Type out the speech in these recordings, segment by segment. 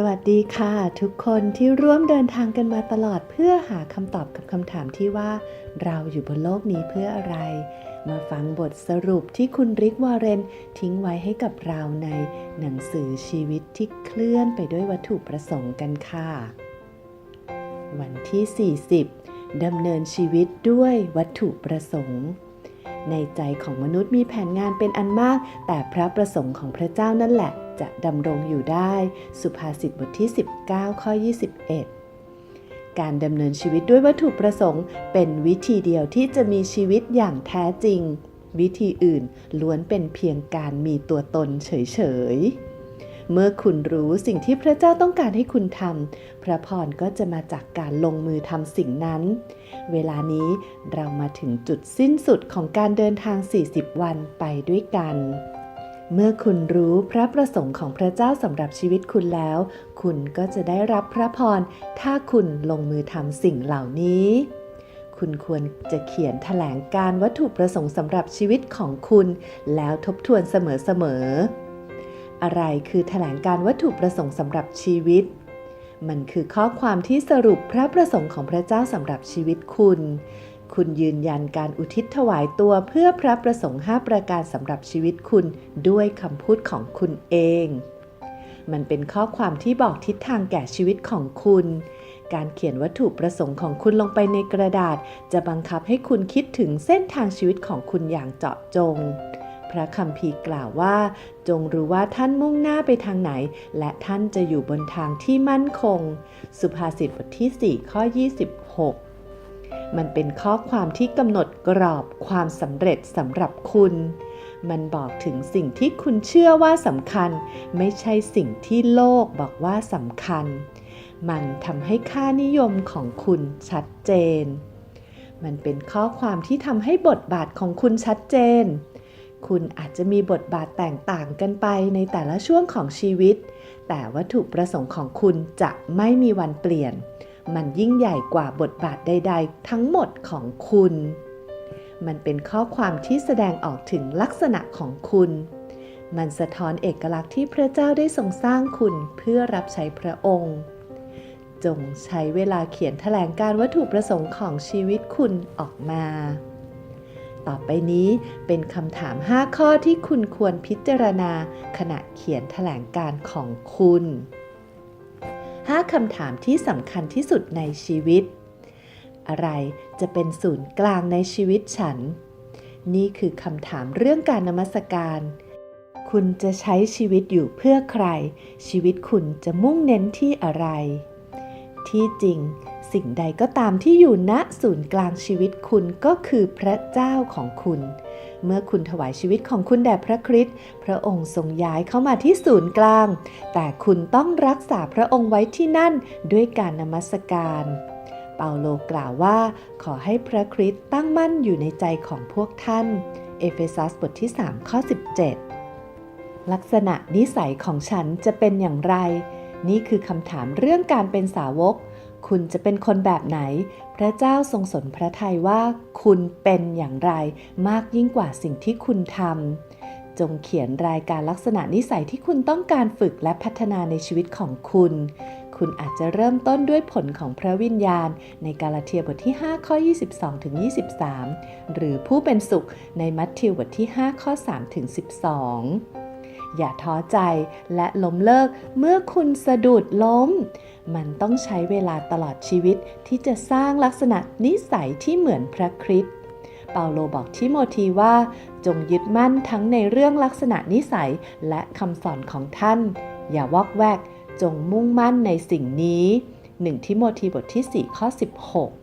สวัสดีค่ะ ทุกคนที่ร่วมเดินทางกันมาตลอดเพื่อหาคำตอบกับคำถามที่ว่า เราอยู่บนโลกนี้เพื่ออะไร มาฟังบทสรุปที่คุณริกวอร์เรน ทิ้งไว้ให้กับเราในหนังสือชีวิตที่เคลื่อนไปด้วยวัตถุประสงค์กันค่ะ วันที่ 40ดำเนินชีวิตด้วยวัตถุประสงค์ในใจของมนุษย์มีแผนงานเป็นอันมาก แต่พระประสงค์ของพระเจ้านั่นแหละ จะดำรงอยู่ได้ สุภาษิตบทที่ 19 ข้อ 21 การดำเนินชีวิตด้วยวัตถุประสงค์ เป็นวิธีเดียวที่จะมีชีวิตอย่างแท้จริง วิธีอื่นล้วนเป็นเพียงการมีตัวตนเฉยๆ เมื่อคุณรู้สิ่งที่พระเจ้าต้องการให้คุณทำพระพรก็จะมาจากการลงมือทำสิ่งนั้น เวลานี้เรามาถึงจุดสิ้นสุดของการเดินทาง 40 วันไปด้วยกัน เมื่อคุณรู้พระประสงค์ของพระเจ้าสำหรับชีวิตคุณแล้ว คุณก็จะได้รับพระพร ถ้าคุณลงมือทำสิ่งเหล่านี้ คุณควรจะเขียนแถลงการวัตถุประสงค์สำหรับชีวิตของคุณ แล้วทบทวนเสมอๆ อะไรคือแถลงการวัตถุประสงค์สำหรับชีวิต มันคือข้อความที่สรุปพระประสงค์ของพระเจ้าสำหรับชีวิตคุณ คุณยืนยันการอุทิศถวายตัวเพื่อพระประสงค์5ประการสำหรับชีวิตคุณด้วยคำพูดของคุณเอง มันเป็นข้อความที่บอกทิศทางแก่ชีวิตของคุณ การเขียนวัตถุประสงค์ของคุณลงไปในกระดาษ จะบังคับให้คุณคิดถึงเส้นทางชีวิตของคุณอย่างเจาะจง พระคัมภีร์กล่าวว่า จงรู้ว่าท่านมุ่งหน้าไปทางไหน และท่านจะอยู่บนทางที่มั่นคง สุภาษิตบทที่ 4 ข้อ 26 มันเป็นข้อความที่กำหนดกรอบความสำเร็จสำหรับคุณ มันบอกถึงสิ่งที่คุณเชื่อว่าสำคัญ ไม่ใช่สิ่งที่โลกบอกว่าสำคัญ มันทำให้ค่านิยมของคุณชัดเจน มันเป็นข้อความที่ทำให้บทบาทของคุณชัดเจน คุณอาจจะมีบทบาทแตกต่างกันไปในแต่ละช่วงของชีวิต แต่วัตถุประสงค์ของคุณจะไม่มีวันเปลี่ยน มันยิ่งใหญ่กว่าบทบาทใด ๆ ทั้งหมดของคุณ มันเป็นข้อความที่แสดงออกถึงลักษณะของคุณ มันสะท้อนเอกลักษณ์ที่พระเจ้าได้ทรงสร้างคุณเพื่อรับใช้พระองค์ จงใช้เวลาเขียนแถลงการวัตถุประสงค์ของชีวิตคุณออกมา ต่อไปนี้เป็นคำถาม 5 ข้อที่คุณควรพิจารณา ขณะเขียนแถลงการของคุณ 5 คำถามที่สำคัญที่สุดในชีวิต อะไรจะเป็นศูนย์กลางในชีวิตฉัน นี่คือคำถามเรื่องการนมัสการ คุณจะใช้ชีวิตอยู่เพื่อใคร ชีวิตคุณจะมุ่งเน้นที่อะไร ที่จริง สิ่งใดก็ตามที่อยู่ณศูนย์กลางชีวิตคุณก็คือพระเจ้าของคุณ เมื่อคุณถวายชีวิตของคุณแด่พระคริสต์พระองค์ทรงย้ายเข้ามาที่ศูนย์กลาง แต่คุณต้องรักษาพระองค์ไว้ที่นั่นด้วยการนมัสการ เปาโลกล่าวว่า ขอให้พระคริสต์ตั้งมั่นอยู่ในใจของพวกท่าน เอเฟซัสบทที่ 3 ข้อ 17 ลักษณะนิสัยของฉันจะเป็นอย่างไร นี่คือคำถามเรื่องการเป็นสาวก คุณจะเป็นคนแบบไหน พระเจ้าทรงสนพระทัยว่าคุณเป็นอย่างไรมากยิ่งกว่าสิ่งที่คุณทำจงเขียนรายการลักษณะนิสัยที่คุณต้องการฝึกและพัฒนาในชีวิตของคุณ คุณอาจจะเริ่มต้นด้วยผลของพระวิญญาณ ในกาลาเทียบทที่ 5 ข้อ 22ถึง23 หรือผู้เป็นสุขในมัทธิวบทที่ 5 ข้อ3ถึง12 อย่าท้อใจและล้มเลิกเมื่อคุณสะดุดล้ม มันต้องใช้เวลาตลอดชีวิตที่จะสร้างลักษณะนิสัยที่เหมือนพระคริสต์เปาโลบอกทิโมธีว่า จงยึดมั่นทั้งในเรื่องลักษณะนิสัยและคำสอนของท่าน อย่าวอกแวก จงมุ่งมั่นในสิ่งนี้ 1 ทิโมธีบทที่ 4 ข้อ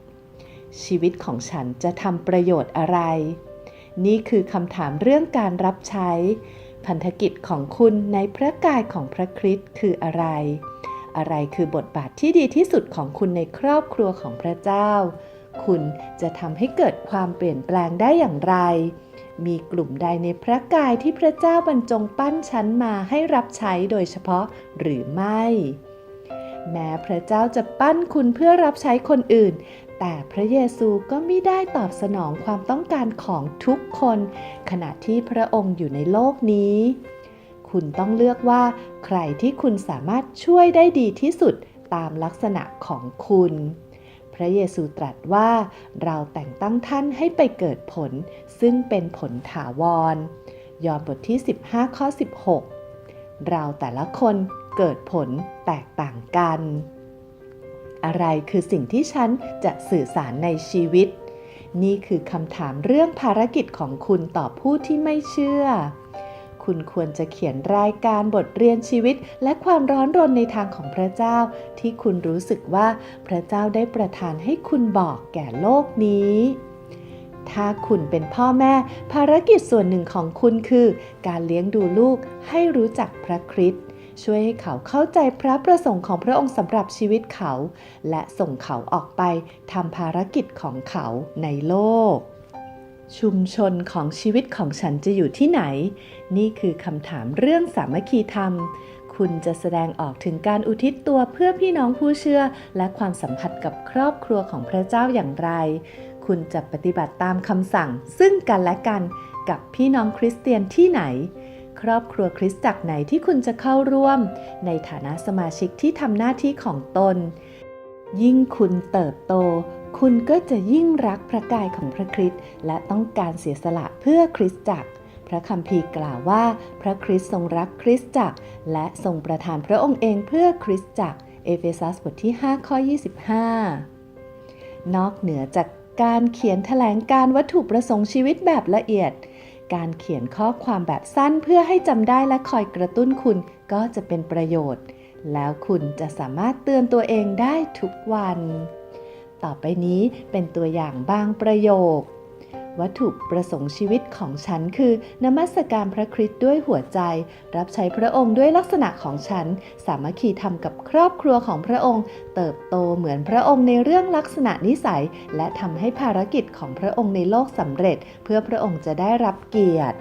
16 ชีวิตของฉันจะทำประโยชน์อะไร นี่คือคำถามเรื่องการรับใช้ พันธกิจของคุณในพระกายของพระคริสต์คืออะไร อะไรคือบทบาทที่ดีที่สุดของคุณในครอบครัวของพระเจ้า คุณจะทำให้เกิดความเปลี่ยนแปลงได้อย่างไร มีกลุ่มใดในพระกายที่พระเจ้าบรรจงปั้นชั้นมาให้รับใช้โดยเฉพาะหรือไม่ แม้พระเจ้าจะปั้นคุณเพื่อรับใช้คนอื่น แต่พระเยซูก็ไม่ได้ตอบสนองความต้องการของทุกคน ขณะที่พระองค์อยู่ในโลกนี้ คุณต้องเลือกว่าใครที่คุณสามารถช่วยได้ดีที่สุดตามลักษณะของคุณ พระเยซูตรัสว่าเราแต่งตั้งท่านให้ไปเกิดผล ซึ่งเป็นผลถาวร ยอห์นบทที่ 15 ข้อ 16 เราแต่ละคน เกิดผลแตกต่างกัน อะไรคือสิ่งที่ฉันจะสื่อสารในชีวิต นี่คือคำถามเรื่องภารกิจของคุณต่อผู้ที่ไม่เชื่อ คุณควรจะเขียนรายการบทเรียนชีวิต และความร้อนรนในทางของพระเจ้า ที่คุณรู้สึกว่าพระเจ้าได้ประทานให้คุณบอกแก่โลกนี้ถ้าคุณเป็นพ่อแม่ ภารกิจส่วนหนึ่งของคุณคือ การเลี้ยงดูลูกให้รู้จักพระคริสต์ ช่วยให้เขาเข้าใจพระประสงค์ของพระองค์สำหรับชีวิตเขา และส่งเขาออกไปทำภารกิจของเขาในโลก ชุมชนของชีวิตของฉันจะอยู่ที่ไหน นี่คือคำถามเรื่องสามัคคีธรรม คุณจะแสดงออกถึงการอุทิศตัวเพื่อพี่น้องผู้เชื่อ และความสัมพันธ์กับครอบครัวของพระเจ้าอย่างไร คุณจะปฏิบัติตามคำสั่ง ซึ่งกันและกันกับพี่น้องคริสเตียนที่ไหน ครอบครัวคริสตจักรไหนที่คุณจะเข้าร่วม ในฐานะสมาชิกที่ทำหน้าที่ของตน ยิ่งคุณเติบโต คุณก็จะยิ่งรักพระกายของพระคริสต์และต้องการเสียสละเพื่อคริสตจักรพระคัมภีร์กล่าวว่าพระคริสต์ทรงรักคริสตจักร และทรงประทานพระองค์เองเพื่อคริสตจักร เอเฟซัสบทที่ 5 ข้อ 25 นอกเหนือจากการเขียนแถลงการวัตถุประสงค์ชีวิตแบบละเอียด การเขียนข้อความแบบสั้นเพื่อให้จำได้และคอยกระตุ้นคุณก็จะเป็นประโยชน์ แล้วคุณจะสามารถเตือนตัวเองได้ทุกวัน ต่อไปนี้เป็นตัวอย่างบางประโยค วัตถุประสงค์ชีวิตของฉันคือนมัสการพระคริสต์ด้วยหัวใจ รับใช้พระองค์ด้วยลักษณะของฉัน สามัคคีธรรมกับครอบครัวของพระองค์ เติบโตเหมือนพระองค์ในเรื่องลักษณะนิสัย และทำให้ภารกิจของพระองค์ในโลกสำเร็จ เพื่อพระองค์จะได้รับเกียรติ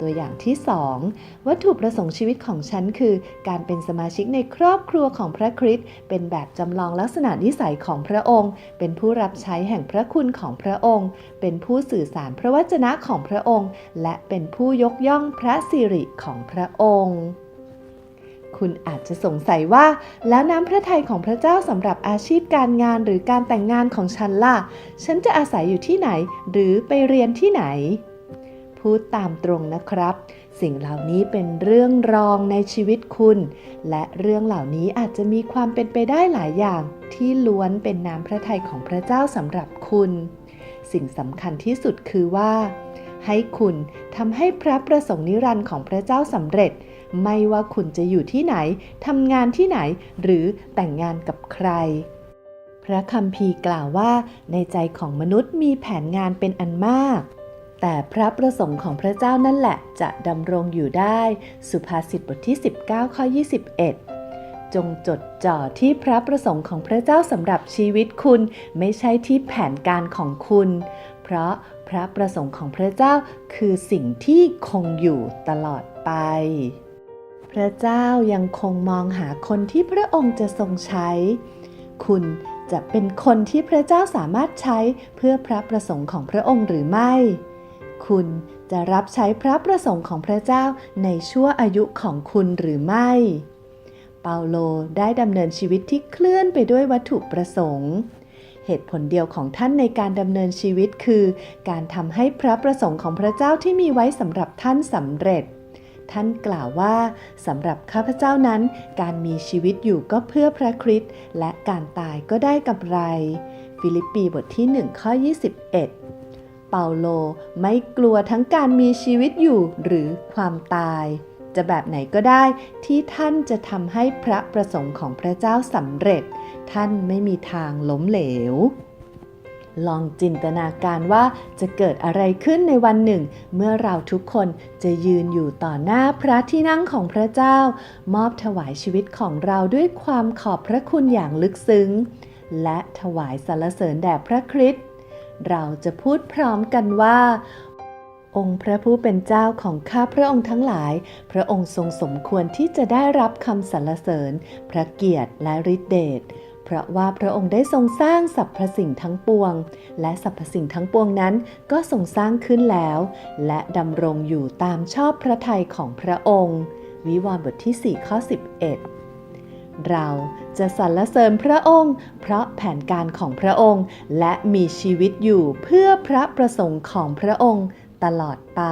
ตัวอย่างที่ 2 วัตถุประสงค์ชีวิตของฉันคือ การเป็นสมาชิกในครอบครัวของพระคริสต์เป็นแบบจำลองลักษณะนิสัยของพระองค์ เป็นผู้รับใช้แห่งพระคุณของพระองค์ เป็นผู้สื่อสารพระวจนะของพระองค์ และเป็นผู้ยกย่องพระสิริของพระองค์คุณอาจจะสงสัยว่า แล้วน้ำพระทัยของพระเจ้าสำหรับอาชีพการงานหรือการแต่งงานของฉันล่ะ ฉันจะอาศัยอยู่ที่ไหน หรือไปเรียนที่ไหน พูดตามตรงนะครับ สิ่งเหล่านี้เป็นเรื่องรองในชีวิตคุณ และเรื่องเหล่านี้อาจจะมีความเป็นไปได้หลายอย่าง ที่ล้วนเป็นน้ำพระทัยของพระเจ้าสำหรับคุณ สิ่งสำคัญที่สุดคือว่า ให้คุณทำให้พระประสงค์นิรันดร์ของพระเจ้าสำเร็จ ไม่ว่าคุณจะอยู่ที่ไหนทำงานที่ไหน หรือแต่งงานกับใครพระคัมภีร์กล่าวว่าในใจของมนุษย์มีแผนงานเป็นอันมาก แต่พระประสงค์ของพระเจ้านั่นแหละจะดำรงอยู่ได้ สุภาษิตบทที่ 19 ข้อ 21 จงจดจ่อที่พระประสงค์ของพระเจ้าสำหรับชีวิตคุณไม่ใช่ที่แผนการของคุณ เพราะพระประสงค์ของพระเจ้าคือสิ่งที่คงอยู่ตลอดไป พระเจ้ายังคงมองหาคนที่พระองค์จะทรงใช้ คุณจะเป็นคนที่พระเจ้าสามารถใช้เพื่อพระประสงค์ของพระองค์หรือไม่ คุณจะรับใช้พระประสงค์ของพระเจ้าในชั่วอายุของคุณหรือไม่ เปาโลได้ดำเนินชีวิตที่เคลื่อนไปด้วยวัตถุประสงค์ เหตุผลเดียวของท่านในการดำเนินชีวิตคือ การทำให้พระประสงค์ของพระเจ้าที่มีไว้สำหรับท่านสำเร็จท่านกล่าวว่าสำหรับข้าพเจ้านั้น การมีชีวิตอยู่ก็เพื่อพระคริสต์และการตายก็ได้กำไร ฟิลิปปีบทที่ 1 ข้อ 21 เปาโลไม่กลัวทั้งการมีชีวิตอยู่หรือความตาย จะแบบไหนก็ได้ที่ท่านจะทำให้พระประสงค์ของพระเจ้าสำเร็จ ท่านไม่มีทางล้มเหลวลองจินตนาการว่าจะเกิดอะไรขึ้นในวันหนึ่ง เมื่อเราทุกคนจะยืนอยู่ต่อหน้าพระที่นั่งของพระเจ้า มอบถวายชีวิตของเราด้วยความขอบพระคุณอย่างลึกซึ้ง และถวายสรรเสริญแด่พระคริสต์ เราจะพูดพร้อมกันว่า องค์พระผู้เป็นเจ้าของข้าพระองค์ทั้งหลาย พระองค์ทรงสมควรที่จะได้รับคำสรรเสริญ พระเกียรติและฤทธิเดชเพราะว่าพระองค์ได้ทรงสร้างสรรพสิ่งทั้งปวง และสรรพสิ่งทั้งปวงนั้นก็ทรงสร้างขึ้นแล้ว และดำรงอยู่ตามชอบพระทัยของพระองค์ วิวรณ์บทที่ 4 ข้อ 11 เราจะสรรเสริญพระองค์ เพราะแผนการของพระองค์ และมีชีวิตอยู่เพื่อพระประสงค์ของพระองค์ตลอดไป